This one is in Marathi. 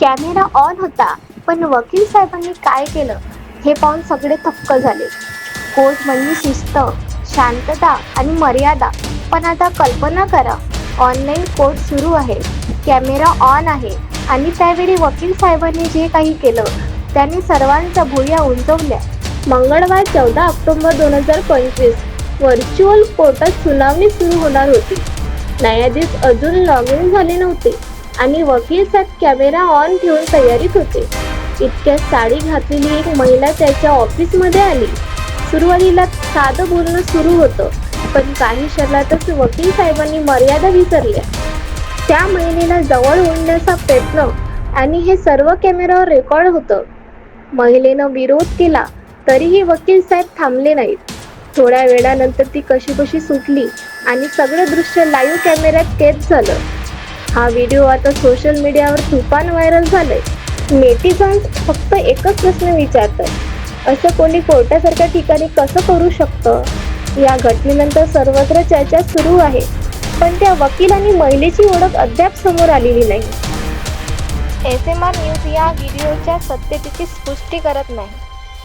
कॅमेरा ऑन होता पण वकील साहेबांनी काय केलं हे पाहून सगळे थक्क झाले. कोर्ट म्हणजे शिस्त शांतता आणि मर्यादा पण आता कल्पना करा ऑनलाईन कोर्ट सुरू आहे कॅमेरा ऑन आहे आणि त्यावेळी वकील साहेबांनी जे काही केलं त्यांनी सर्वांच्या भुया उंचवल्या. मंगळवार चौदा ऑक्टोबर दोन हजार पंचवीस व्हर्च्युअल कोर्टात सुनावणी सुरू होणार होती. न्यायाधीश अजून लॉग इन झाले नव्हते. आणि वकील साहेब कॅमेरा ऑन ठेवून तयारीत होते. इतक्यात साडी घातलेली एक महिला त्याच्या ऑफिसमध्ये आली. सुरुवातीला साधं बोलणं सुरू होतं पण काही क्षणातच वकील साहेबांनी मर्यादा विसरल्या. त्या महिलेला जवळ ओढण्याचा प्रयत्न आणि हे सर्व कॅमेऱ्यावर रेकॉर्ड होतं. महिलेनं विरोध केला तरीही वकील साहेब थांबले नाहीत. थोड्या वेळानंतर ती कशी कशी सुटली आणि सगळं दृश्य लाईव्ह कॅमेऱ्यात कैद झालं. हा व्हिडिओ आता सोशल मीडियावर तुफान व्हायरल झालाय. नेटिझन्स फक्त एकच प्रश्न विचारतात असं कोणी कोर्टासारख्या ठिकाणी कसं करू शकतं? या घटनेनंतर सर्वत्र चर्चा सुरू आहे. पण त्या वकील आणि महिलेची ओळख अद्याप समोर आलेली नाही. एस एम आर न्यूज या व्हिडिओच्या सत्यतेची पुष्टी करत नाही.